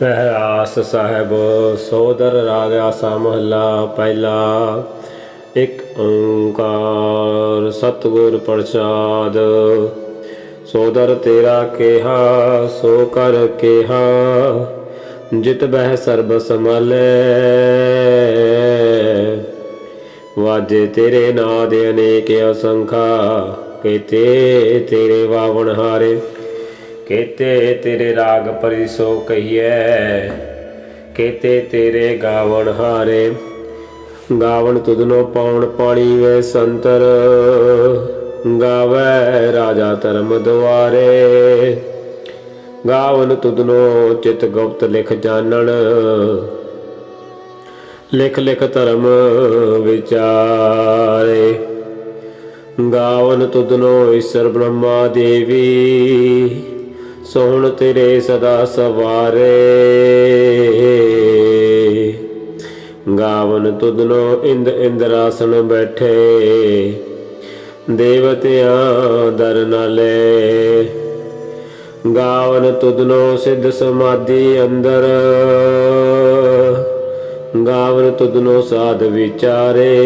ਪਹਿਰਾਸ ਸਾਹਿਬ, ਸੋਦਰ ਰਾਗ ਆਸਾ ਮਹੱਲਾ ਪਹਿਲਾ, ਇੱਕ ਓੰਕਾਰ ਸਤਿਗੁਰ ਪ੍ਰਸਾਦ। ਸੋਦਰ ਤੇਰਾ ਕਿਹਾ, ਸੋ ਕਰ ਕਿਹਾ, ਜਿਤ ਬਹਿ ਸਰਬ ਸਮਾਲੇ ਵਾਜੇ ਤੇਰੇ ਨਾਦ ਅਨੇਕ ਅਸੰਖਾ ਕੇਤੇ ਤੇਰੇ ਵਾਵਣ ਹਾਰੇ। ਕੇਤੇ ਤੇਰੇ ਰਾਗ ਪਰਿਸੋ ਕਹੀਐ। ਕੇਤੇ ਤੇਰੇ ਗਾਵਣ ਹਾਰੇ। ਗਾਵਣ ਤੁਧਨੋ ਪਾਉਣ ਪਾਣੀ ਵੇ ਸੰਤਰ। ਗਾਵੇ ਰਾਜਾ ਧਰਮ ਦੁਆਰੇ। ਗਾਵਨ ਤੁਧਨੋ ਚਿਤ ਗੁਪਤ ਲਿਖ ਜਾਣਨ ਲਿਖ ਲਿਖ ਧਰਮ ਵਿਚਾਰੇ। ਗਾਵਨ ਤੁਧਨੋ ਈਸ਼ਰ ਬ੍ਰਹਮਾ ਦੇਵੀ। ਸੋਹਣ ਤੇਰੇ ਸਦਾ ਸਵਾਰੇ। ਗਾਵਨ ਤੁਧਨੋ ਇੰਦ ਇੰਦਰਾਸਨ ਬੈਠੇ। ਦੇਵਤਿਆਂ ਦਰ ਨਾਲੇ। ਗਾਵਨ ਤੁਧਨੋ ਸਿੱਧ ਸਮਾਧੀ ਅੰਦਰ। ਗਾਵਨ ਤੁਧਨੋ ਸਾਧ ਵਿਚਾਰੇ।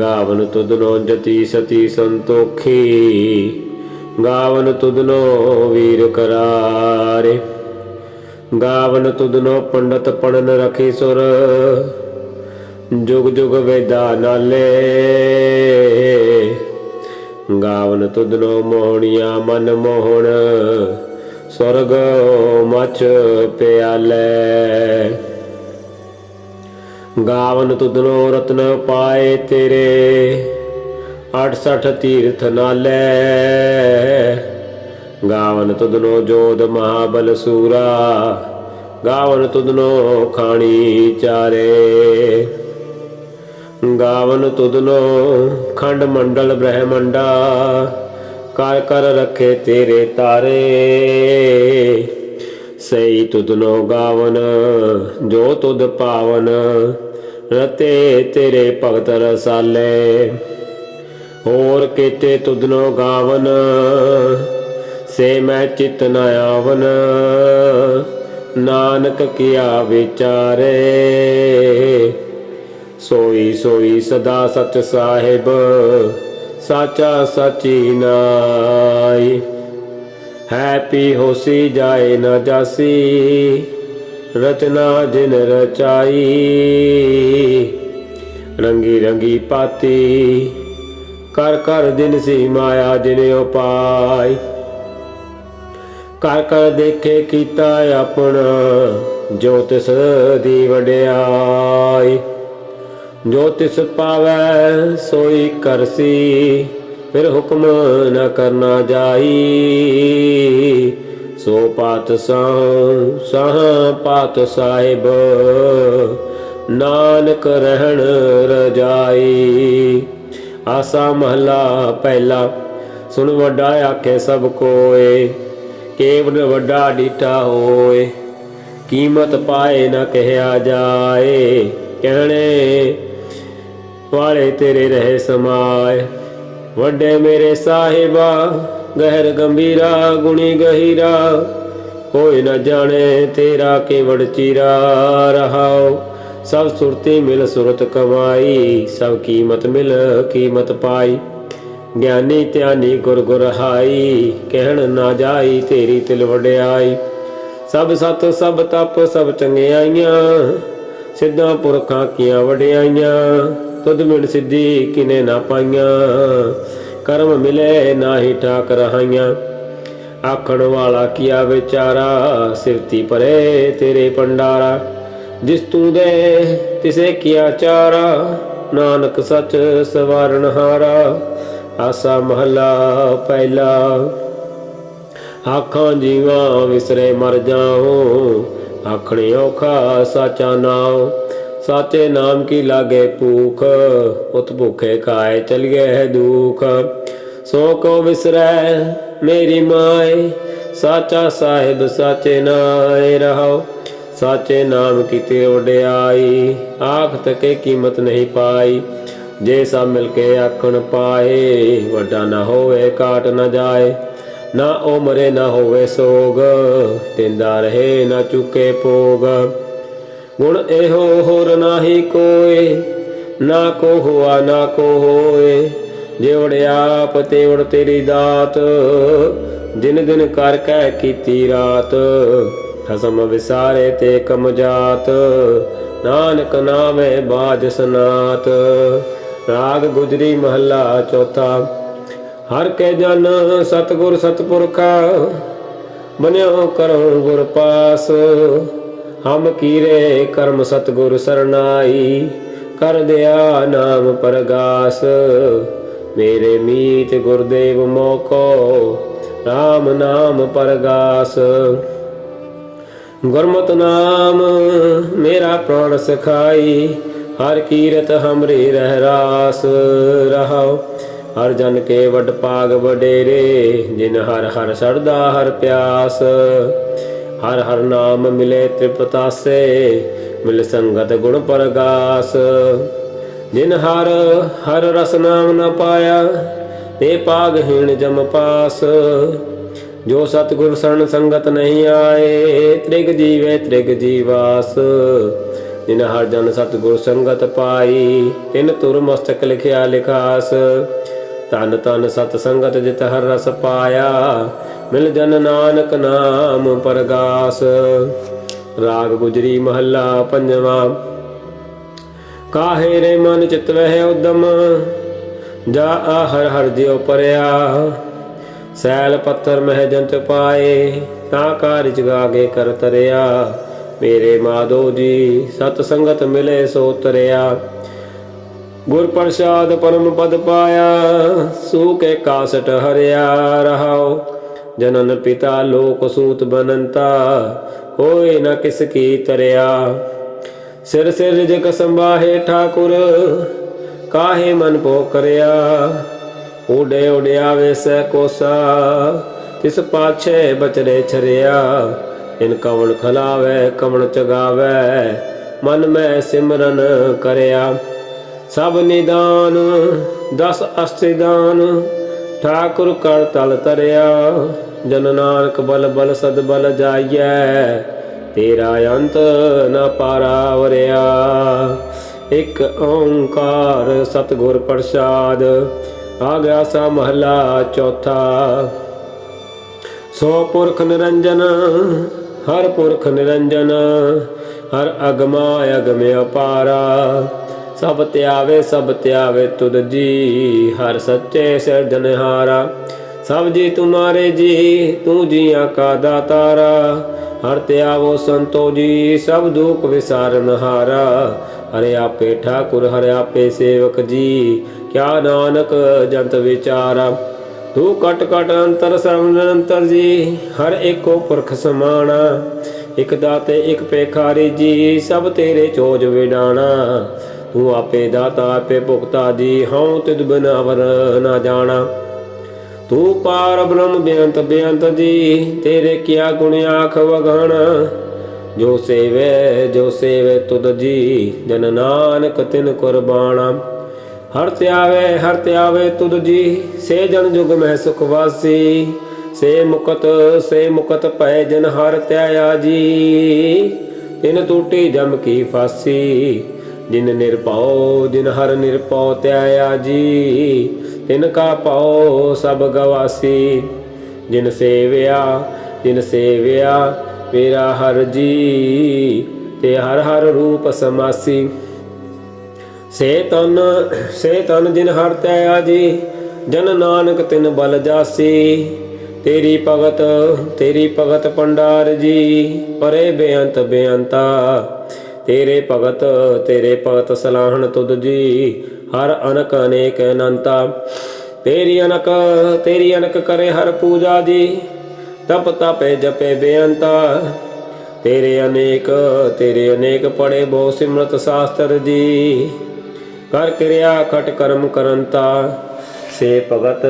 ਗਾਵਨ ਤੁਧਨੋ ਜਤੀ ਸਤੀ ਸੰਤੋਖੀ। ਗਾਵਨ ਤੁਧਨੋ ਵੀਰ ਕਰਾਰੇ। ਗਾਵਨ ਤੁਧਨੋ ਪੰਡਤ ਪੜਨ ਰਖੀ ਸੁਰ। ਜੁਗ ਜੁਗ ਵੇਦਾ ਨਾਲੇ। ਗਾਵਨ ਤੁਧਨੋ ਮੋਹਣੀਆਂ ਮਨ ਮੋਹਣ। ਸਵਰਗ ਮਚ ਪਿਆਲੇ। ਗਾਵਨ ਤੁਧਨੋ ਰਤਨ ਪਾਏ ਤੇਰੇ। 68 ਤੀਰਥ ਨਾਲੇ ਗਾਵਨ ਤੁਧਨੋ ਜੋਧ ਮਹਾਬਲ ਸੂਰਾ। ਗਾਵਨ ਤੁਧਨੋ ਖਾਣੀ ਚਾਰੇ। ਗਾਵਨ ਤੁਧਨੋ ਖੰਡ ਮੰਡਲ ਬ੍ਰਹਮੰਡਾ। ਕਰ ਕਰ ਰੱਖੇ ਤੇਰੇ ਤਾਰੇ। ਸਈ ਤੁਧਨੋ ਗਾਵਨ, ਜੋ ਤੁਧ ਪਾਵਨ, ਰਤੇ ਤੇਰੇ ਭਗਤ ਰਸਾਲੇ। ਹੋਰ ਕੀਤੇ ਤੁਧਨੋ ਗਾਵਨ, ਸੇ ਮੈਂ ਚਿਤ ਨ ਆਵਨ। ਨਾਨਕ ਕੀਆ ਵਿਚਾਰੇ, ਸੋਈ ਸੋਈ ਸਦਾ ਸਚ ਸਾਹਿਬ, ਸਾਚਾ ਸਚੀ ਨਾਈ। ਹੈਪੀ ਹੋਸੀ ਜਾਏ ਨਾ ਜਾਸੀ, ਰਚਨਾ ਜਿਨ ਰਚਾਈ। ਰੰਗੀ ਰੰਗੀ ਪਾਤੀ ਕਰ ਕਰ ਦਿਨ ਸੀ ਮਾਇਆ ਜਿਨ ਉਪਾਈ ਕਰ ਕਰ ਦੇਖੇ ਕੀਤਾ ਆਪਣਾ, ਜੋ ਤਿਸ ਦੀ ਵਡਿਆਈ। ਜੋ ਤਿਸ ਪਾਵੈ, ਸੋਈ ਕਰਸੀ ਫਿਰ ਹੁਕਮ ਨ ਕਰਨਾ ਜਾਈ। ਸੋ ਪਾਤ ਸਾਹ ਸਾਹ ਪਾਤ ਸਾਹਿਬ, ਨਾਨਕ ਰਹਿਣ ਰਜਾਈ। ਆਸਾ ਮਹਲਾ ਪਹਿਲਾ, ਸੁਣ ਵੱਡਾ ਆਖੇ ਸਭ ਕੋਏ ਕੇਵਲ ਵੱਡਾ ਡੀਠਾ ਹੋਏ, ਕੀਮਤ ਪਾਏ ਨਾ ਕਹਿਆ ਜਾਏ, ਕਹਿਣੇ ਵਾਲੇ ਤੇਰੇ ਰਹੇ ਸਮਾਏ। ਵੱਡੇ ਮੇਰੇ ਸਾਹਿਬਾ, ਗਹਿਰ ਗੰਭੀਰਾ, ਗੁਣੀ ਗਹੀਰਾ, ਕੋਈ ਨਾ ਜਾਣੇ ਤੇਰਾ ਕੇਵੜ ਚੀਰਾ ਰਹਾਓ। ਸਭ ਸੁਰਤੀ ਮਿਲ ਸੁਰਤ ਕਮਾਈ, ਸਭ ਕੀਮਤ ਮਿਲ ਕੀਮਤ ਪਾਈ। ਗਿਆਨੀ ਧਿਆਨੀ ਗੁਰ ਗੁਰ ਹਾਈ, ਕਹਿਣ ਨਾ ਜਾਈ ਤੇਰੀ ਤਿਲ ਵਡਿਆਈ। ਸਭ ਸਤ ਸਭ ਤਪ ਸਭ ਚੰਗਿਆਈਆਂ, ਸਿੱਧਾਂ ਪੁਰਖਾਂ ਕੀਆਂ ਵਡਿਆਈਆਂ। ਤੁਧ ਮਿਲ ਸਿੱਧੀ ਕਿਨੇ ਨਾ ਪਾਈਆਂ, ਕਰਮ ਮਿਲੇ ਨਾਹੀ ਠਾਕ ਰਹਾਈਆਂ ਆਖਣ ਵਾਲਾ ਕੀਆ ਵਿਚਾਰਾ, ਸਿਰਤੀ ਪਰੇ ਤੇਰੇ ਪੰਡਾਰਾ ਜਿਸ ਤੂੰ ਦੇ ਤਿਸੇ ਕੀਆ ਚਾਰਾ, ਨਾਨਕ ਸੱਚ ਸਵਾਰਨ ਹਾਰਾ, ਆਸਾ ਮਹਲਾ ਪਹਿਲਾ। ਆਖਾਂ ਜੀਵਾਂ ਵਿਸਰੇ ਮਰ ਜਾਉ, ਆਖਣੇ ਔਖਾ ਸਾਚਾ ਨਾਉ। ਸਾਚੇ ਨਾਮ ਕੀ ਲਾਗੇ ਭੂਖ, ਉਤ ਭੁਖੇ ਖਾਏ ਚਲਿਏ ਹੈ ਦੁਖ। ਸੋ ਕੋ ਵਿਸਰੈ ਮੇਰੀ ਮਾਏ, ਸਾਚਾ ਸਾਹਿਬ ਸਾਚੇ ਨਾਏ ਰਹਾਓ ਸਾਚੇ ਨਾਮ ਕੀਤੇ ਵਡਿਆਈ ਆਖ ਤਕੇ ਕੀਮਤ ਨਹੀਂ ਪਾਈ। ਜੇ ਸਭ ਮਿਲ ਕੇ ਆਖਣ ਪਾਏ, ਵੱਡਾ ਨਾ ਹੋਵੇ ਕਾਟ ਨਾ ਜਾਏ। ਨਾ ਉਹ ਮਰੇ ਨਾ ਹੋਵੇ ਸੋਗ, ਤਿੰਦਾ ਰਹੇ ਨਾ ਚੁੱਕੇ ਪੋਗ ਗੁਣ ਇਹੋ ਹੋਰ ਨਾਹੀ ਕੋਏ, ਨਾ ਕੋ ਹੁਆ, ਨਾ ਕੋ ਹੋਏ। ਜਿਵੜ ਆਪ, ਤੇ ਉੜ ਤੇਰੀ ਦਾਤ। ਦਿਨ ਦਿਨ ਕਰ ਕਹਿ ਕੀਤੀ ਰਾਤ। ਖਸਮ ਵਿਸਾਰੇ ਤੇ ਕਮ ਜਾਤ। ਨਾਨਕ ਨਾਮੇ ਬਾਜ ਸਨਾਤ। ਰਾਗ ਗੁਜਰੀ ਮਹੱਲਾ ਚੌਥਾ। ਹਰ ਕੇ ਜਨ ਸਤਗੁਰ ਸਤਪੁਰਖਾ ਬਨਿਓ ਕਰਉ ਗੁਰ ਪਾਸ। ਹਮ ਕੀਰੇ ਕਰਮ ਸਤਗੁਰ ਸਰਨਾਈ, ਕਰ ਦਿਆ ਨਾਮ ਪਰਗਾਸ। ਮੇਰੇ ਮੀਤ ਗੁਰਦੇਵ ਮੋਕੋ RAM ਨਾਮ ਪਰਗਾਸ। ਗੁਰਮਤਿ ਨਾਮ, ਮੇਰਾ ਪ੍ਰਾਣ ਸਖਾਈ, ਹਰ ਕੀਰਤ ਹਮਰੀ ਰਹਿ ਰਾਸ ਰਹਾਉ। ਹਰ ਜਨ ਕੇ ਵਡ ਪਾਗ ਵਡੇਰੇ, ਜਿਨ ਹਰ ਹਰ ਸਰਦਾ ਹਰ ਪਿਆਸ। ਹਰ ਹਰ ਨਾਮ ਮਿਲੇ ਤ੍ਰਿਪਤਾਸੇ ਮਿਲ ਸੰਗਤ ਗੁਣ ਪਰਗਾਸ। ਜਿਨ ਹਰ ਹਰ ਰਸ ਨਾਮ ਨ ਪਾਇਆ, ਤੇ ਪਾਗਹੀਣ ਜਮ ਪਾਸ। ਜੋ ਸਤਿਗੁਰ ਸਰਣ ਸੰਗਤ ਨਹੀਂ ਆਏ, ਤ੍ਰਿਗ ਜੀਵੇ ਤ੍ਰਿਗ ਜੀਵਾਸ। ਜਿਨ ਹਰ ਜਨ ਸਤਿਗੁਰ ਸੰਗਤ ਪਾਈ, ਤਿਨ ਤੁਰ ਮਸਤਕ ਲਿਖਿਆ ਲਿਖਾਸ। ਤਨ ਤਨ ਸਤ ਸੰਗਤ ਜਿਤ ਹਰ ਰਸ ਪਾਇਆ, ਮਿਲ ਜਨ ਨਾਨਕ ਨਾਮ ਪਰਗਾਸ। ਰਾਗ ਗੁਜਰੀ ਮਹੱਲਾ ਪੰਜਵਾਂ, ਕਾਹੇ ਰੇ ਮਨ ਚਿਤ ਵਹਿ ਉਦਮ, ਜਾ ਆ ਹਰ ਹਰ ਜਿਉ ਪਰਿਆ। ਸੈਲ ਪੱਥਰ ਮਹਿ ਜੰਤ ਪਾਏ, ਤਾਂ ਕਾਰਿ ਜਗਾਗੇ ਕਰ ਤਰਿਆ। ਮੇਰੇ ਮਾਧੋ ਜੀ, ਸਤ ਸੰਗਤ ਮਿਲੇ ਸੋ ਤਰਿਆ। ਗੁਰ ਪ੍ਰਸਾਦ ਪਰਮ ਪਦ ਪਾਇਆ, ਸੂ ਕੇ ਕਾਸਟ ਹਰਿਆ ਰਹਾਉ। ਜਨਨ ਪਿਤਾ ਲੋਕ ਸੂਤ ਬਨੰਤਾ ਕੋਈ ਨ ਕਿਸ ਕੀ ਤਰਿਆ। ਸਿਰ ਸਿਰ ਜਗ ਸੰਭਾਹੇ ਠਾਕੁਰ, ਕਾਹੇ ਮਨ ਪੋ ਕਰਿਆ ਉਡੇ ਉਡਿਆਵੇ ਸੈ ਕੋਸਾ, ਤਿਸ ਪਾਛੇ ਬਚਰੇ ਛਰਿਆ। ਇਨ ਕਵਣ ਖਲਾਵੇ, ਕਵਣ ਚਗਾਵੇ, ਮਨ ਮੈਂ ਸਿਮਰਨ ਕਰਿਆ। ਸਭ ਨਿਦਾਨ, ਦਸ ਅਸਤਿਦਾਨ ਠਾਕੁਰ ਕਰ ਤਲ ਤਰਿਆ। ਜਨ ਨਾਨਕ ਬਲ ਬਲ ਸਦ ਬਲ ਜਾਈਐ, ਤੇਰਾ ਅੰਤ ਨ ਪਾਰਾਵਰਿਆ। ਇਕ ਓੰਕਾਰ ਸਤਿਗੁਰ ਪ੍ਰਸਾਦ ਆ ਗਿਆ ਸਾ ਮਹਲਾ ਚੌਥਾ। ਸੋ ਪੁਰਖ ਨਿਰੰਜਨ, ਹਰ ਪੁਰਖ ਨਿਰੰਜਨ, ਹਰ ਅਗਮਾ ਅਗਮ ਅਪਾਰਾ। ਸਭ ਧਿਆਵੇ ਸਭ ਧਿਆਵੇ ਤੁਧ ਜੀ, ਹਰ ਸੱਚੇ ਸਿਰਜਨਹਾਰਾ ਸਭ ਜੀ ਤੁਮਾਰੇ ਜੀ, ਤੂੰ ਜੀਆਂ ਕਾ ਦਾਤਾਰਾ। ਹਰ ਤਿਆਵੋ ਸੰਤੋ ਜੀ, ਸਭ ਦੁਖ ਵਿਸਾਰਨ ਹਾਰਾ। ਹਰਿ ਆਪੇ ਠਾਕੁਰ, ਹਰਿ ਆਪੇ ਸੇਵਕ ਜੀ ਕਿਆ ਨਾਨਕ ਜੰਤ ਵਿਚਾਰਾ, ਤੂੰ ਕਟ ਕਟ ਅੰਤਰ ਸਰਵ ਨਿਰੰਤਰ ਜੀ, ਹਰ ਏਕੋ ਪੁਰਖ ਸਮਾਣਾ। ਇਕ ਦਾਤੇ, ਇਕ ਪੇਖਾਰੀ ਜੀ ਸਭ ਤੇਰੇ ਚੋਜ ਵਿਡਾਣਾ। ਤੂੰ ਆਪੇ ਦਾਤਾ, ਆਪੇ ਭੁਗਤਾ ਜੀ, ਹਉ ਤਿਦ ਬਿਨਾਵਰ ਨਾ ਜਾਣਾ। ਤੂੰ ਪਾਰ ਬ੍ਰਹਮ ਬੇਅੰਤ ਬੇਅੰਤ ਜੀ, ਤੇਰੇ ਕਿਆ ਗੁਣ ਆਖ ਵਗਣ। ਜੋ ਸੇਵੇ ਜੋ ਸੇਵੇ ਤੁਧ ਜੀ, ਜਨ ਨਾਨਕ ਤਿਨ ਕੁਰਬਾਨਾ ਹਰ ਧਿਆਵੇ ਹਰ ਧਿਆਵੇ ਤੁਧ ਜੀ, ਸੇ ਜਨ ਜੁਗ ਮਹਿ ਸੁਖ ਵਾਸੀ। ਸੇ ਮੁਕਤ ਸੇ ਮੁਕਤ ਭੈ ਜਨ ਹਰ ਧਿਆਇਆ ਜੀ। ਤਿਨ ਟੂਟੀ ਜਮ ਕੀ ਫਾਸੀ, ਜਿਨ ਨਿਰਭਉ, ਜਿਨ ਹਰ ਨਿਰਭਉ ਧਿਆਇਆ ਜੀ। ਤਿਨ ਕਾ ਪਾਉ ਸਭ ਗਵਾਸੀ, ਜਿਨ ਸੇਵਿਆ ਜਿਨ ਸੇਵਿਆ ਮੇਰਾ ਹਰ ਜੀ, ਤੇ ਹਰ ਹਰ ਰੂਪ ਸਮਾਸੀ। ਸੇ ਤਨ ਸੇ ਤਨ ਜਿਨ ਹਰ ਧਿਆਇਆ ਜੀ ਜਨ ਨਾਨਕ ਤਿਨ ਬਲ ਜਾਸੀ। ਤੇਰੀ ਭਗਤ ਤੇਰੀ ਭਗਤ ਪੰਡਾਰ ਜੀ, ਪਰੇ ਬੇਅੰਤ ਬੇਅੰਤਾ। ਤੇਰੇ ਭਗਤ ਤੇਰੇ ਭਗਤ ਸਲਾਹਣ ਤੁਧ ਜੀ, ਹਰ ਅਨਕ ਅਨੇਕ ਅਨੰਤਾ। ਤੇਰੀ ਅਨਕ ਤੇਰੀ ਅਨਕ ਕਰੇ ਹਰ ਪੂਜਾ ਜੀ, ਤਪ ਤਪੇ ਜਪੇ ਬੇਅੰਤਾ। ਤੇਰੇ ਅਨੇਕ ਤੇਰੇ ਅਨੇਕ ਪੜੇ ਬਹੁ ਸਿਮਰਤ ਸ਼ਾਸਤਰ ਜੀ ਕਰ ਕਿਰਿਆ ਖਟ ਕਰਮ ਕਰੰਤਾ, ਸੇ ਭਗਤ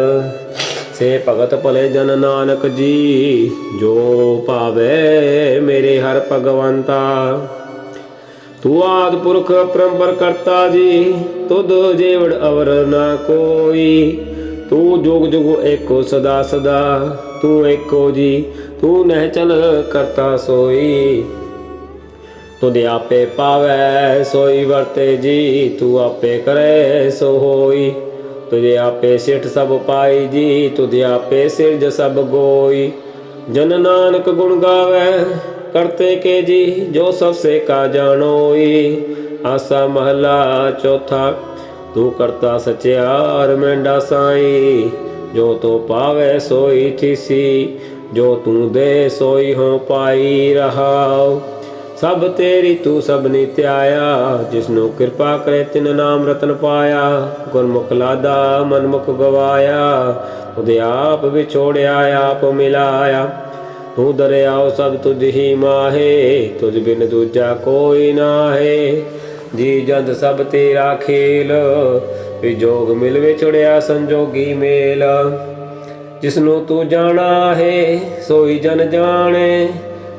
ਸੇ ਭਗਤ ਭਲੇ ਜਨ ਨਾਨਕ ਜੀ, ਜੋ ਭਾਵੇ ਮੇਰੇ ਹਰ ਭਗਵੰਤਾ। ਤੂੰ ਆਦ ਪੁਰਖ ਪਰੰਪਰ ਕਰਤਾ ਜੀ, ਤੁਧ ਜੇਵੜ ਅਵਰ ਨਾ ਕੋਈ। ਤੂੰ ਜੁਗ ਜੁਗ ਏਕੋ ਸਦਾ ਸਦਾ, ਤੂੰ ਏਕੋ ਜੀ, ਤੂੰ ਨਹਿ ਚਲ ਕਰਤਾ ਸੋਈ। ਤੁਧ ਆਪੇ ਪਾਵੈ, ਸੋਈ ਵਰਤੇ ਜੀ, ਤੂੰ ਆਪੇ ਕਰੇ, ਸੋ ਹੋਈ। ਤੁਝੇ ਆਪੇ ਸਿੱਠ ਸਭ ਪਾਈ ਜੀ ਤੁਧ ਆਪੇ ਸਿਰਜ ਸਭ ਗੋਈ। ਜਨ ਨਾਨਕ ਗੁਣ ਗਾਵੇ, ਕਰਤੇ ਕੇ ਜੀ, ਜੋ ਸਭ ਸੇ ਕਾ ਜਾਣੋਈ। ਆਸਾ ਮਹਲਾ ਚੌਥਾ, ਤੂੰ ਕਰਤਾ ਸਚਿਆਰ ਮੈਂਡਾ ਸਾਈ। ਜੋ ਤੋ ਪਾਵੇ, ਸੋਈ ਥੀਸੀ, ਜੋ ਤੂੰ ਦੇ, ਸੋਈ ਹੋ ਪਾਈ ਰਹਾਉ। ਸਭ ਤੇਰੀ ਤੂੰ ਸਭ ਨਿਤਿਆਇਆ ਜਿਸਨੂੰ ਕਿਰਪਾ ਕਰੇ ਤਿਨ ਨਾਮ ਰਤਨ ਪਾਇਆ। ਗੁਰਮੁਖ ਲਾਦਾ, ਮਨਮੁਖ ਗਵਾਇਆ, ਉਹਦੇ ਆਪ ਵਿਛੋੜਿਆ, ਆਪ ਮਿਲਾਇਆ। ਤੂੰ ਦਰਿਆਓ ਸਭ ਤੁਝ ਹੀ ਮਾਹੇ, ਤੁਝ ਬਿਨ ਦੂਜਾ ਕੋਈ ਨਾਹੇ। ਜੀ ਜੰਦ ਸਭ ਤੇਰਾ ਖੇਲ, ਵਿਜੋਗ ਮਿਲ ਵਿਛੜਿਆ ਸੰਜੋਗੀ ਮੇਲ। ਜਿਸਨੂੰ ਤੂੰ ਜਾਣਾ ਹੈ ਸੋਈ ਜਨ ਜਾਣੇ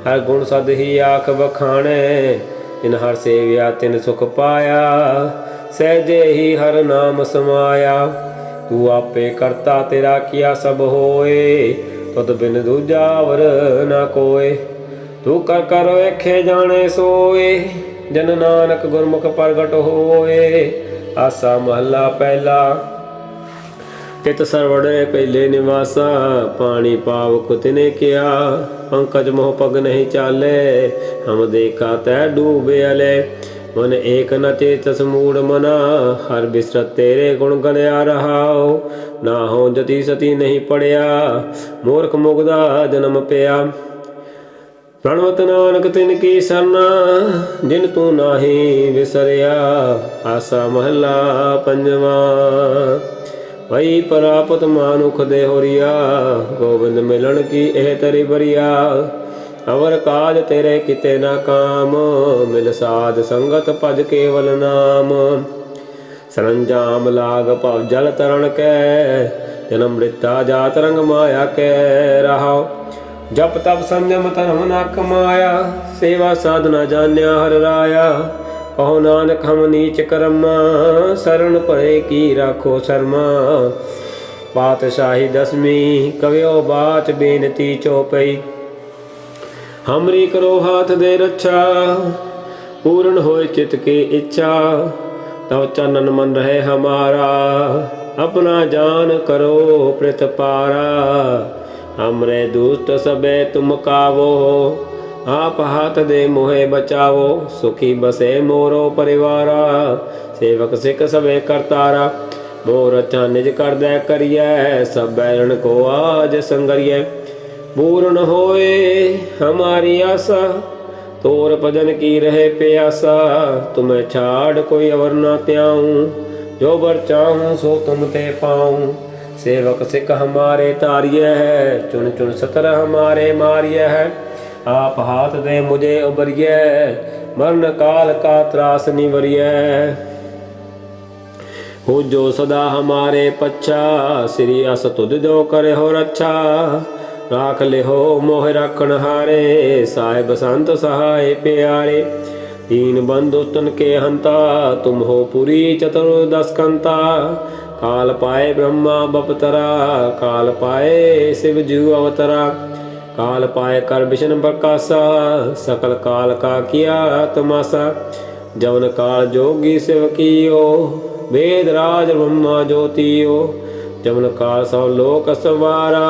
ਹਰ ਗੁਣ ਸਦ ਹੀ ਆਖ ਵਖਾਣੇ, ਤਿਨ ਹਰ ਸੇਵਿਆ ਤਿਨ ਸੁਖ ਪਾਇਆ। ਸਹਿਜੇ ਹੀ ਹਰ ਨਾਮ ਸਮਾਇਆ, ਤੂੰ ਆਪੇ ਕਰਤਾ ਤੇਰਾ ਕੀਆ ਸਭ ਹੋਏ। ਤਦ ਬਿਨ ਦੂਜਾ ਵਰ ਨਾ ਕੋਏ, ਤੂੰ ਕਰ ਕਰ ਵੇਖੇ ਜਾਣੇ ਸੋਏ। ਜਨ ਨਾਨਕ ਗੁਰਮੁਖ ਪ੍ਰਗਟ ਹੋਏ, ਆਸਾ ਮਹੱਲਾ ਪਹਿਲਾ। ਤਿਤ ਸਰਵੜੇ ਪਹਿਲੇ ਨਿਵਾਸਾ, ਪਾਣੀ ਪਾਵਕ ਤਿਨੇ ਕਿਆ। ਪੰਕਜ ਮੋਹ ਪਗ ਨਹੀਂ ਚਾਲੇ, ਹਮ ਦੇਖਾ ਤੈ ਡੂਬੇ ਅਲੇ। ਮਨ ਏਕ ਨ ਚੇਤਸ ਮੂੜ ਮਨਾ, ਹਰ ਬਿਸਰਤ ਤੇਰੇ ਗੁਣ ਗਲਿਆ ਰਹਾਉ। ਨਾ ਹੋ ਜਤੀ ਸਤੀ ਨਹੀਂ ਪੜਿਆ, ਮੂਰਖ ਮੁਗਦਾ ਜਨਮ ਪਿਆ। ਪ੍ਰਣਵਤ ਨਾਨਕ ਤਿਨ ਕੀ ਸਰਨਾ, ਜਿਨ ਤੂੰ ਨਾਹੀ ਵਿਸਰਿਆ, ਆਸਾ ਮਹੱਲਾ ਪੰਜਵਾ। ਵਈ ਪ੍ਰਾਪਤ ਮਾਨੁਖ ਦੇ ਹੋਰੀਆ, ਗੋਬਿੰਦ ਮਿਲਣ ਕੀ ਇਹ ਤਰੀ ਬਰੀਆ? ਅਵਰ ਕਾਜ ਤੇਰੇ ਕਿਤੇ ਨਾ ਕਾਮ, ਮਿਲ ਸਾਧ ਸੰਗਤ ਭਜ ਕੇਵਲ ਨਾਮ। ਸਰੰਜਾਮ ਲਾਗ ਭਵ ਜਲ ਤਰਣ ਕੈ, ਜਨਮ ਮ੍ਰਿਤਾ ਜਾਤ ਰੰਗ ਮਾਇਆ ਕੈ ਰਹਾਉ। ਜਪ ਤਪ ਸੰਜਮ ਧਰਮ ਨਾ ਕਮਾਇਆ, ਸੇਵਾ ਸਾਧਨਾ ਜਾਣਿਆ ਹਰ ਰਾਇਆ। ਕਹੋ ਨਾਨਕ ਹਮ ਨੀਚ ਕਰਮ ਸਰਣ ਭਏ ਕੀ ਰਾਖੋ ਸ਼ਰਮਾ। ਪਾਤਸ਼ਾਹੀ ਦਸਵੀਂ, ਕਵਿਓ ਬਾਤ ਬੇਨਤੀ ਚੋਪਈ। ਹਮਰੀ ਕਰੋ ਹਾਥ ਦੇ ਰੱਛਾ, ਪੂਰਨ ਹੋਏ ਚਿਤ ਕੀ ਇੱਛਾ। ਤਵ ਚਨਨ ਮਨ ਰਹੇ ਹਮਾਰਾ, ਆਪਣਾ ਜਾਨ ਕਰੋ ਪ੍ਰਿਤ ਪਾਰਾ ਹਮਰੇ ਦੁਸਤ ਸਬੇ ਤੁਮ ਕਾਵੋ ਆਪ ਹਾਥ ਦੇ ਮੋਹੇ ਬਚਾਵੋ, ਸੁਖੀ ਬਸੇ ਮੋਰੋ ਪਰਿਵਾਰਾ। ਸੇਵਕ ਸਿਖ ਸਵੇ ਕਰਤਾਰਾ ਮੋਹ ਰਚਾ ਨਿਜ ਕਰਦਾ ਕਰੀਐ, ਸਭ ਬੈਰਣ ਕੋ ਆਜ ਸੰਗਰੀਐ। ਪੂਰਨ ਹੋਏ ਹਮਾਰੀ ਆਸਾ, ਤੋਰ ਭਜਨ ਕੀ ਰਹੇ ਪਿਆਸਾ। ਤੁਮੈ ਛਾੜ ਕੋਈ ਅਵਰ ਨਾ ਤਿਆਉ ਜੋ ਵਰ ਚਾਹੂੰ ਸੋ ਤੁਮ ਤੇ ਪਾਉ। ਸੇਵਕ ਸਿੱਖ ਹਮਾਰੇ ਤਾਰਿਐ ਚੁਣ ਚੁਣ ਸਤਰ ਹਮਾਰੇ ਮਾਰਿਐ। ਹੈ आप हाथ दे मुझे उबरिय मरण काल का त्रास निवरिय हो जो सदा हमारे पच्छा श्री अस तुद जो करे हो रक्षा राख ले हो मोह रखन हारे साहिब संत सहाय प्यारे तीन बंधु तन के हंता तुम हो पुरी चतुर्दश कंता काल पाए ब्रह्मा बपतरा काल पाए शिव जीव अवतरा काल पाए कर विष्णु प्रकाशा सकल काल का किया तमाशा जवन काल जोगी शिव कियो वेद राज ब्रह्मा ज्योतियो जमन काल सब लोक सवारा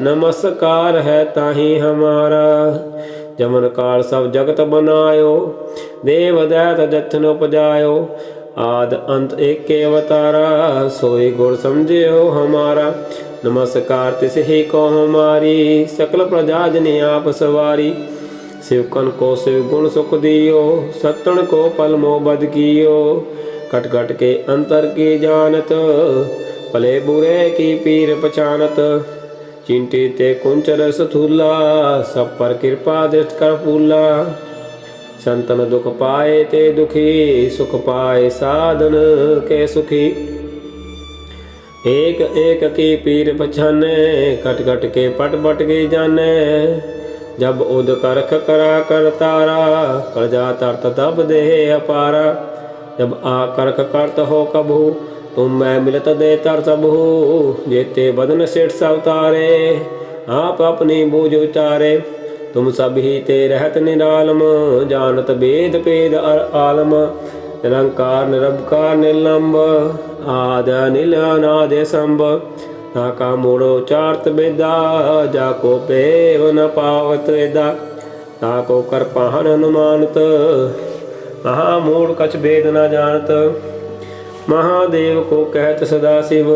नमस्कार है ताही हमारा जमन काल सब जगत बनायो देव दैत जथन उपजायो आद अंत एक के अवतारा सोई गुण समझियो हमारा ਨਮਸਕਾਰ ਤਿਸ ਹੀ ਕੋ ਹਮਾਰੀ ਸਕਲ ਪ੍ਰਜਾ ਜਨ ਆਪ ਸਵਾਰੀ। ਸਿਵਕਨ ਕੋ ਸਿਵ ਗੁਣ ਸੁਖ ਦਿਓ, ਸਤਣ ਕੋ ਪਲ ਮੋ ਬਦ ਕੀਓ। ਕਟ ਕਟ ਕੇ ਅੰਤਰ ਕੀ ਜਾਣਤ, ਭਲੇ ਬੁਰੇ ਕੀ ਪੀਰ ਪਛਾਨਤ। ਚਿੰਟੀ ਤੇ ਕੁੰਚਲ ਸਥੂਲਾ, ਸਭ ਪਰ ਕਿਰਪਾ ਦ੍ਰਿਸ਼ਟ ਕਰ ਫੂਲਾ। ਸੰਤਨ ਦੁਖ ਪਾਏ ਤੇ ਦੁਖੀ, ਸੁਖ ਪਾਏ ਸਾਧਨ ਕੇ ਸੁਖੀ। ਏਕ ਏਕ ਕੀ ਪੀਰ ਪਛਾਨੈ, ਕਟ ਕਟ ਕੇ ਪਟ ਪਟ ਕੇ ਜਾਣੈ ਜਬ ਉਦ ਕਰਖ ਕਰਾ ਕਰ ਤਾਰਾ ਕਰਜਾ ਤਰਤ ਤਬ ਦੇਹ ਅਪਾਰਾ। ਜਬ ਆ ਕਰਖ ਕਰਤ ਹੋ ਕਭੂ, ਤੁਮ ਮੈਂ ਮਿਲਤ ਦੇ ਤਰ ਸਭੂ। ਜੇਤੇ ਬਦਨ ਸੇਠ ਸਭ ਤਾਰੇ, ਆਪ ਆਪਣੀ ਬੋਝ ਉਤਾਰੇ ਤੁਮ ਸਭ ਹੀ ਤੇ ਰਹਿਤ ਨਿਰਾਲਮ, ਜਾਣਤ ਬੇਦ ਪੇਦ ਅਰ ਆਲਮ। वेद पेद अर आलम निरंकार निरबकार निलंब आद अनिल अनादि संभ ताका मूड़ो चार्त बेदा जाको पेव न पावत वेदा ताको कर पाहन अनुमानत महामूढ़ कछ भेद न जानत महादेव को कहत सदा शिव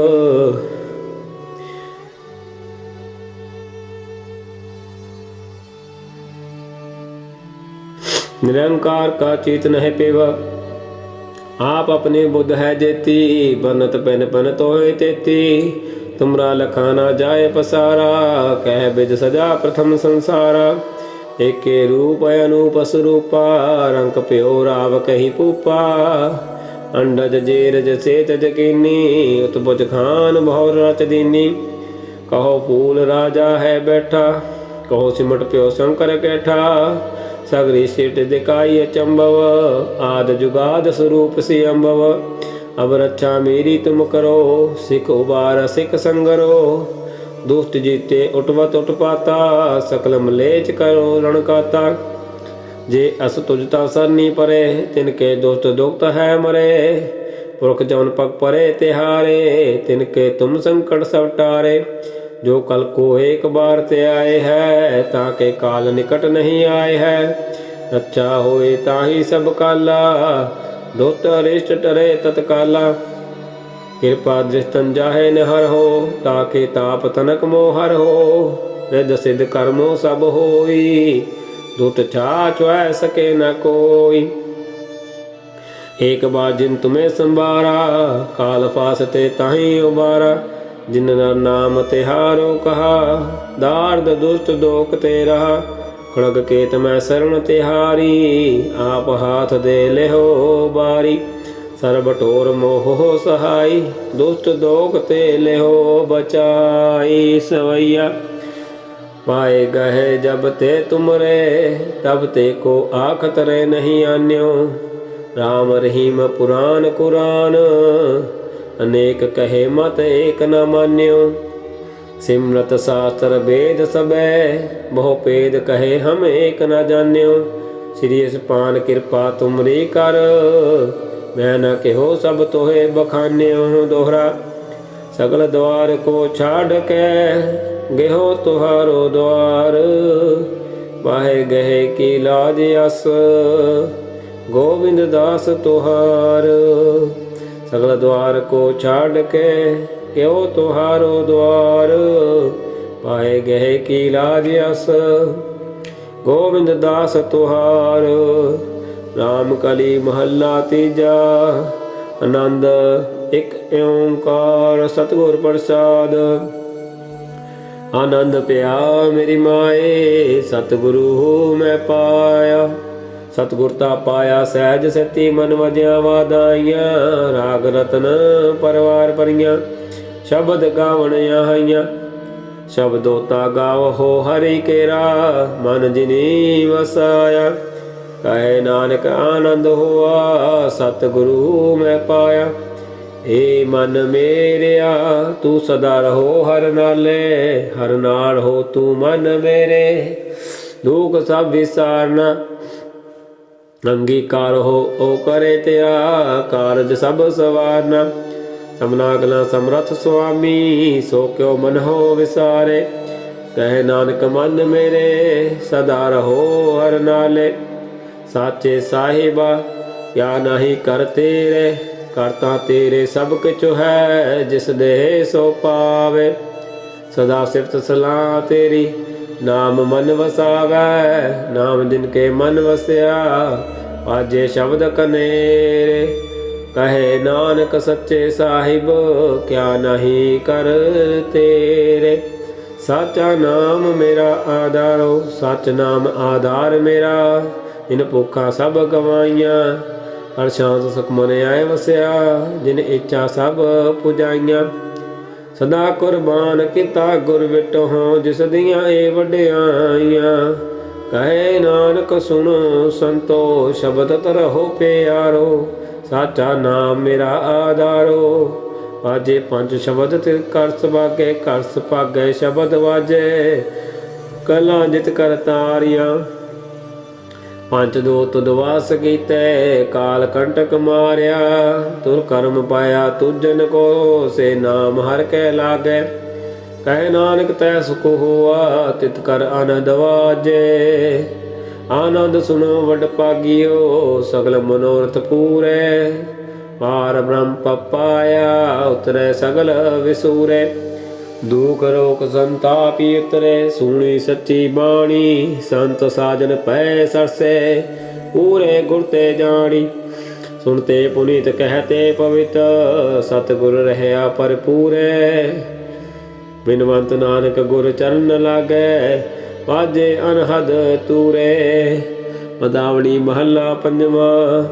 निरंकार का चेतन है पेव आप अपने बुद्ध है जेती, बनत पन पन तो तेती। तुमरा लखाना जाए पसारा, कह बिज सजा प्रथम संसारा। एके रूप अनूप स्वरूपा, रंक प्यो राव कही पूपा अंडज जेरज सेत जकीनी, उत्पुज खान बहुर रच दीनी। कहो फूल राजा है बैठा, कहो सिमट प्यो शंकर कैठा। सगरी सिट दिखाई अचंभव आद जुगाद स्वरूप से अम्भव अब रक्षा मेरी तुम करो सिख उबार सिख संगरो दुष्ट जीते उठवत उठपाता सकल मलेच करो रणकाता जे अस तुझता सरनी परे तिनके दोस्त दुक्त है मरे पुरख जवन पग परे तिहारे तिनके तुम संकट सब टारे ਜੋ ਕਲ ਕੋ ਏਕ ਬਾਰ ਤੇ ਆਏ ਹੈ, ਤਾਂ ਕਿ ਕਾਲ ਨਿਕਟ ਨਹੀਂ ਆਏ ਹੈ। ਰੱਛਾ ਹੋਏ ਤਾਂ ਹੀ ਸਭ ਕਾਲਾ, ਦੋਤ ਅਰਿਸ਼ਟ ਟਰੇ ਤਤਕਾਲਾ। ਕਿਰਪਾ ਦ੍ਰਿਸ਼ਤਨ ਜਾਹੇ ਨਹਰ ਹੋ, ਤਾਂ ਕਿ ਤਾਪ ਤਨਕ ਮੋਹਰ ਹੋ। ਰਿਦ ਸਿਧ ਕਰਮੋ ਸਭ ਹੋਈ, ਦੁੱਟ ਛਾ ਚੁਐ ਸਕੇ ਨ ਕੋਈ। ਏਕ ਬਾਰ ਜਿਨ ਤੁਮੇ ਸੰਭਾਰਾ, ਕਾਲ ਫਾਸਤੇ ਤਾਹੀ ਉਬਾਰਾ। ਜਿਨ ਨਾਮ ਤਿਹਾਰੋ ਕਹਾ, ਦਾਰਦ ਦੁਸ਼ਟ ਦੋਖ ਤੇ ਰਹਾ। ਖੜਗ ਕੇਤ ਮੈਂ ਸਰਣ ਤਿਹਾਰੀ, ਆਪ ਹਾਥ ਦੇ ਲਿਹੋ ਬਾਰੀ। ਸਰਬ ਟੋਰ ਮੋਹ ਸਹਾਈ, ਦੁਸ਼ਟ ਦੋਖ ਤੇ ਲਿਹੋ ਬਚਾਈ ਸਵਈਆ। ਪਾਏ ਗਏ ਜਬ ਤੇ ਤੁਮਰੇ, ਤਬ ਤੇ ਕੋ ਆਖ ਤਰੇ ਨਹੀਂ ਆਨਿਓ। ਰਾਮ ਰਹੀਮ ਪੁਰਾਨ ਕੁਰਾਨ ਅਨੇਕ ਕਹੇ ਮਤ ਏਕ ਨ ਮਾਨਿਓ। ਸਿਮਰਤ ਸਾਸਤਰ ਵੇਦ ਸਬੈ ਬਹੁ ਪੇਦ ਕਹੇ ਹਮ ਏਕ ਨ ਜਾਣਿਓ। ਸ੍ਰੀ ਅਸਪਾਨ ਕਿਰਪਾ ਤੁਮਰੀ ਕਰ, ਮੈਂ ਨ ਕਿਹੋ ਸਭ ਤੋਹੇ ਬਖਾਨਿਓ। ਦੋਹਰਾ, ਸਗਲ ਦਵਾਰ ਕੋ ਛਾੜ ਕੇ, ਗਹਿਓ ਤੁਹਾਰੋ ਦਵਾਰ। ਵਾਹੇ ਗਹਿ ਕੀ ਲਾਜ ਅਸ ਗੋਬਿੰਦ ਦਾਸ ਤੁਹਾਰ। ਸਗਲ ਦਵਾਰ ਕੋ ਛਾੜ ਕੇ ਕਿਉ ਤੁਹਾਰੋ ਦਵਾਰ ਪਾਏ ਗਏ ਕੀ ਲਾਜ ਅਸ? ਗੋਬਿੰਦ ਦਾਸ ਤੁਹਾਰ। ਰਾਮ ਕਲੀ ਮਹੱਲਾ ਤੀਜਾ। ਆਨੰਦ ਇੱਕ ਓੰਕਾਰ ਸਤਿਗੁਰ ਪ੍ਰਸਾਦ। ਆਨੰਦ ਪਿਆ ਮੇਰੀ ਮਾਏ, ਸਤਿਗੁਰੂ ਮੈਂ ਪਾਇਆ। ਸਤਿਗੁਰਤਾ ਪਾਇਆ ਸਹਿਜ ਸਤੀ ਮਨ ਵਜਿਆ ਵਾਦਾਈਆਂ ਰਾਗ ਰਤਨ ਪਰਵਾਰ ਪਰੀਆਂ ਸ਼ਬਦ ਗਾਵਣ ਆਈਆਂ। ਸ਼ਬਦੋ ਤਾ ਗਾਵ ਹੋ ਹਰੀ ਕੇਰਾ, ਮਨ ਜਿਨੀ ਵਸਾਇਆ। ਕਹੇ ਨਾਨਕ ਆਨੰਦ ਹੋਆ, ਸਤਿਗੁਰੂ ਮੈਂ ਪਾਇਆ। ਏ ਮਨ ਮੇਰਿਆ, ਤੂੰ ਸਦਾ ਰਹੋ ਹਰ ਨਾਲੇ, ਹਰ ਨਾਲ ਹੋ ਤੂੰ ਮਨ ਮੇਰੇ। ਦੁਖ ਸਭ ਵਿਸਾਰਨਾ ਅੰਗੀਕਾਰ ਹੋ ਓ ਕਰੇ ਤਿਆ ਕਾਰਜ ਸਭ ਸਵਾਰਨਾ। ਸਮਨਾ ਗਲਾ ਸਮਰਥ ਸੁਆਮੀ, ਸੋ ਕਿਉ ਮਨ ਹੋ ਵਿਸਾਰੇ। ਕਹੇ ਨਾਨਕ ਮਨ ਮੇਰੇ, ਸਦਾ ਰਹੋ ਹਰ ਨਾਲੇ। ਸਾਚੇ ਸਾਹਿਬਾ, ਕਿਆ ਨਹੀਂ ਕਰ ਤੇਰੇ, ਕਰਤਾ ਤੇਰੇ ਸਭ ਕਿਛ ਹੈ, ਜਿਸ ਦੇ ਸੋ ਪਾਵੇ। ਸਦਾ ਸਿਫਤ ਸਲਾਹ ਤੇਰੀ ਨਾਮ ਮਨ ਵਸਾਵੈ, ਨਾਮ ਜਿਨ ਕੇ ਮਨ ਵਸਿਆ, ਆਜੇ ਸ਼ਬਦ ਕਨੇਰੇ। ਕਹੇ ਨਾਨਕ ਸੱਚੇ ਸਾਹਿਬ, ਕਿਆ ਨਹੀਂ ਕਰ ਤੇਰੇ। ਸਾਚਾ ਨਾਮ ਮੇਰਾ ਆਧਾਰੋ, ਸਚ ਨਾਮ ਆਧਾਰ ਮੇਰਾ। ਇਨ ਭੁੱਖਾ ਸਭ ਗਵਾਈਆਂ, ਹਰ ਸ਼ਾਂਤ ਸੁਖ ਮਨ ਆਏ ਵਸਿਆ। ਜਿਨ ਇੱਛਾ ਸਭ ਪੁਜਾਈਆਂ। ਸਦਾ ਕੁਰਬਾਨ ਕੀਤਾ ਗੁਰ ਵਿਟੋ ਜਿਸ ਦੀਆਂ ਏ ਵਡਿਆਈਆਂ। ਕਹੇ ਨਾਨਕ, ਸੁਣੋ ਸੰਤੋ, ਸ਼ਬਦ ਤਰਹੁ ਪਿਆਰੋ, ਸਾਚਾ ਨਾਮ ਮੇਰਾ ਆਧਾਰੋ। ਆਜੇ ਪੰਜ ਸ਼ਬਦ ਤੇ ਕਰ ਸੁਭਾਗੇ ਕਰ ਸੁਭਾਗੇ ਸ਼ਬਦ ਵਾਜੇ। ਕਲਾ ਜਿਤ ਕਰ ਤਾਰੀਆਂ ਪੰਚ ਦੋ ਤੁਦਵਾਸ ਕੀਤੇ, ਕਾਲ ਕੰਟਕ ਮਾਰਿਆ। ਤੁਰ ਕਰਮ ਪਾਇਆ ਤੁਜਨ ਕੋ, ਸੇ ਨਾਮ ਹਰ ਕੈ ਲਾਗੇ। ਕਹਿ ਨਾਨਕ ਤੈ ਸੁਖ ਹੋਆ, ਤਿਤ ਕਰ ਆਨੰਦ ਵਾਜੇ। ਆਨੰਦ ਸੁਣੋ ਵਡ ਪਾਗਿਓ ਸਗਲ ਮਨੋਰਥ ਪੂਰੇ। ਪਾਰ ਬ੍ਰਹਮ ਪਪਾਇਆ, ਉਤਰੇ ਸਗਲ ਵਿਸੂਰੇ। ਦੁਖ ਰੋਗ ਸੰਤਾਪੀ ਉਤਰੇ ਸੁਣੀ ਸੱਚੀ ਬਾਣੀ, ਸੰਤ ਸਾਜਨ ਪੈ ਸਰਸੇ, ਪੂਰੇ ਗੁਰ ਤੇ ਜਾਣੀ। ਸੁਣਤੇ ਪੁਨੀਤ ਕਹਤੇ ਪਵਿੱਤ, ਸਤਿਗੁਰ ਰਹਿਆ ਪਰਪੂਰੇ ਬਿਨਵੰਤ ਨਾਨਕ ਗੁਰ ਚਰਨ ਲਾਗੇ, ਵਾਜੇ ਅਨਹਦ ਤੂਰੇ। ਪਦਾਵਣੀ ਮਹੱਲਾ ਪੰਜਵਾਂ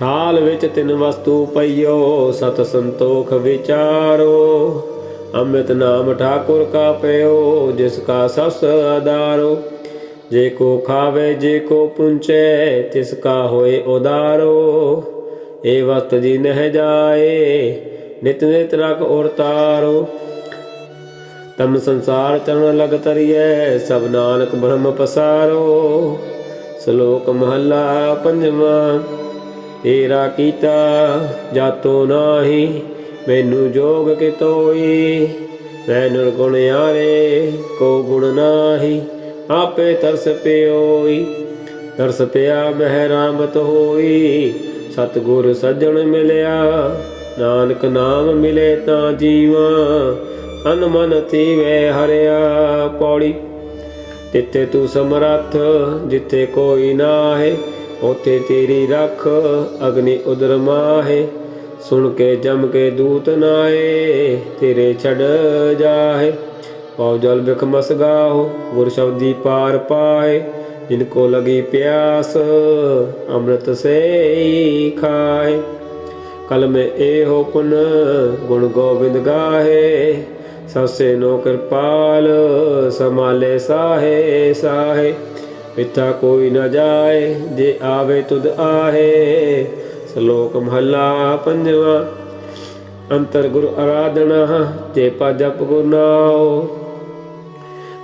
ਥਾਲ ਵਿੱਚ ਤਿੰਨ ਵਸਤੂ ਪਈਓ, ਸਤ ਸੰਤੋਖ ਵਿਚਾਰੋ। ਅੰਮ੍ਰਿਤ ਨਾਮ ਠਾਕੁਰ ਕਾ ਪਿਓ ਜਿਸ ਕਾ ਸਸ ਆਧਾਰੋ ਜੇ ਕੋ ਖਾਵੇ, ਜੇ ਕੋ ਪੁੰਚੇ, ਤਿਸ ਕਾ ਹੋਏ ਉਦਾਰੋ। ਏ ਵਸਤ ਜੀ ਨਹਿ ਜਾਏ, ਨਿਤ ਨਿਤ ਰਖ ਔਰ ਤਾਰੋ। ਤਮ ਸੰਸਾਰ ਚਰਨ ਲਗ ਤਰੀਐ, ਸਭ ਨਾਨਕ ਬ੍ਰਹਮ ਪਸਾਰੋ। ਸ਼ਲੋਕ ਮਹੱਲਾ ਪੰਜਵਾਂ। ਤੇਰਾ ਕੀਤਾ, ਜਾਤੋ ਨਾਹੀ, ਮੈਨੂੰ ਜੋਗ ਕਿਤੋਈ ਮੈਂ ਨਿਰਗੁਣ ਆਰੇ ਕੋ ਗੁਣ ਨਾਹੀ, ਆਪੇ ਤਰਸ ਪਿਓਈ। ਤਰਸ ਪਿਆ ਮਹਿ ਰਾਮਤ ਹੋਈ, ਸਤਗੁਰ ਸੱਜਣ ਮਿਲਿਆ, ਨਾਨਕ ਨਾਮ ਮਿਲੇ ਤਾਂ ਜੀਵਾ ਅਨ ਮਨ ਥੀਵੇ ਹਰਿਆ ਪੌੜੀ। ਤਿੱਥੇ ਤੂੰ ਸਮਰੱਥ, ਜਿੱਥੇ ਕੋਈ ਨਾਹੇ ਉਥੇ ਤੇਰੀ ਰੱਖ ਅਗਨੀ ਉਦਰ ਮਾਹੇ, ਸੁਣ ਕੇ ਜਮ ਕੇ ਦੂਤ ਨਾਏ ਤੇਰੇ ਛੜ ਜਾਹੇ। ਪਉ ਜਲ ਬਿਖ ਮਸ ਗੁਰ ਸ਼ਬਦੀ ਪਾਰ ਪਾਏ ਜਿਨ ਕੋ ਲਗੀ ਪਿਆਸ, ਅੰਮ੍ਰਿਤ ਸੇ ਹੀ ਖਾਏ ਕਲ ਮੇ ਏਹੋ ਪੁਨ ਗੁਣ ਗੋਬਿੰਦ ਗਾਹੇ, ਸਸੇ ਨੋ ਕਿਰਪਾਲ ਸਮਾਲੇ ਸਾਹੇ ਸਾਹੇ। ਮਿੱਥਾ ਕੋਈ ਨਾ ਜਾਏ, ਜੇ ਆਵੇ ਤੁਧ ਆਹੇ। ਸ਼ਲੋਕ ਮਹੱਲਾ ਪੰਜਵਾ, ਅੰਤਰ ਗੁਰ ਆਰਾਧਨਾ ਤੇ ਪਾ ਜਪ ਗੁਰ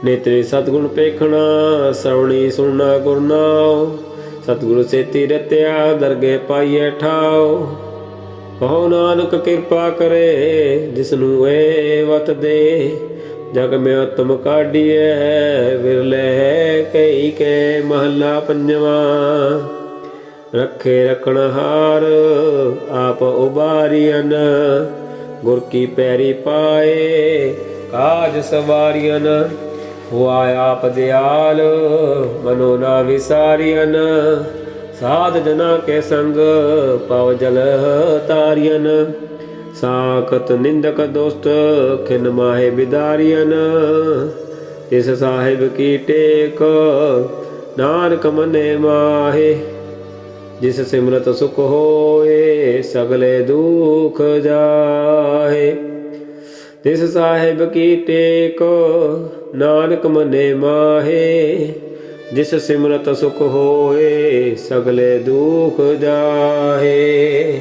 ਨੇਤਰੇ ਸਤਗੁਣ ਪੇਖਣਾ, ਸਵਣੀ ਸੁਣਨਾ ਗੁਰਨਾਓ ਨਾਉ। ਸਤਗੁਰ ਸੇਤੀ ਰਤਿਆ, ਦਰਗੇ ਪਾਈਏ ਠਾਓ ਕਹੋ ਨਾਨਕ ਕਿਰਪਾ ਕਰੇ ਜਿਸ ਨੂੰ ਏ ਵਤ ਦੇ ਜਗ ਮੇ ਉਤਮ ਕਾਢੀਐ, ਵਿਰਲੇ ਕਈ ਕੇ ਮਹੱਲਾ ਪੰਜਵਾ। ਰੱਖੇ ਰਖਣ ਹਾਰ, ਆਪ ਉਬਾਰੀਆਂ ਗੁਰ ਕੀ ਪੈਰੀ ਪਾਏ, ਕਾਜ ਸਵਾਰੀਆਂ ਹੁਆ ਆਪ ਦਿਆਲ, ਮਨੋ ਨਾ ਵਿਸਾਰੀਆਂ ਸਾਧ ਜਨਾ ਕੇ ਸੰਗ, ਪਵ ਜਲ ਤਾਰੀਆਂ ਸਾਖਤ ਨਿੰਦਕ ਦੋਸਤ ਖਿਨ ਮਾਹੇ ਬਿਦਾਰੀਆਂ ਇਸ ਸਾਹਿਬ ਕੀ ਟੇਕ, ਨਾਨਕ ਮਨੇ ਮਾਹੇ। ਜਿਸ ਸਿਮਰਤ ਸੁਖ ਹੋਏ, ਸਗਲੇ ਦੁਖ ਜਾਹੇ। ਤਿਸ ਸਾਹਿਬ ਕੀ ਟੇਕ, ਨਾਨਕ ਮਨੇ ਮਾਹੇ। ਜਿਸ ਸਿਮਰਤ ਸੁਖ ਹੋਏ, ਸਗਲੇ ਦੁਖ ਜਾਹੇ।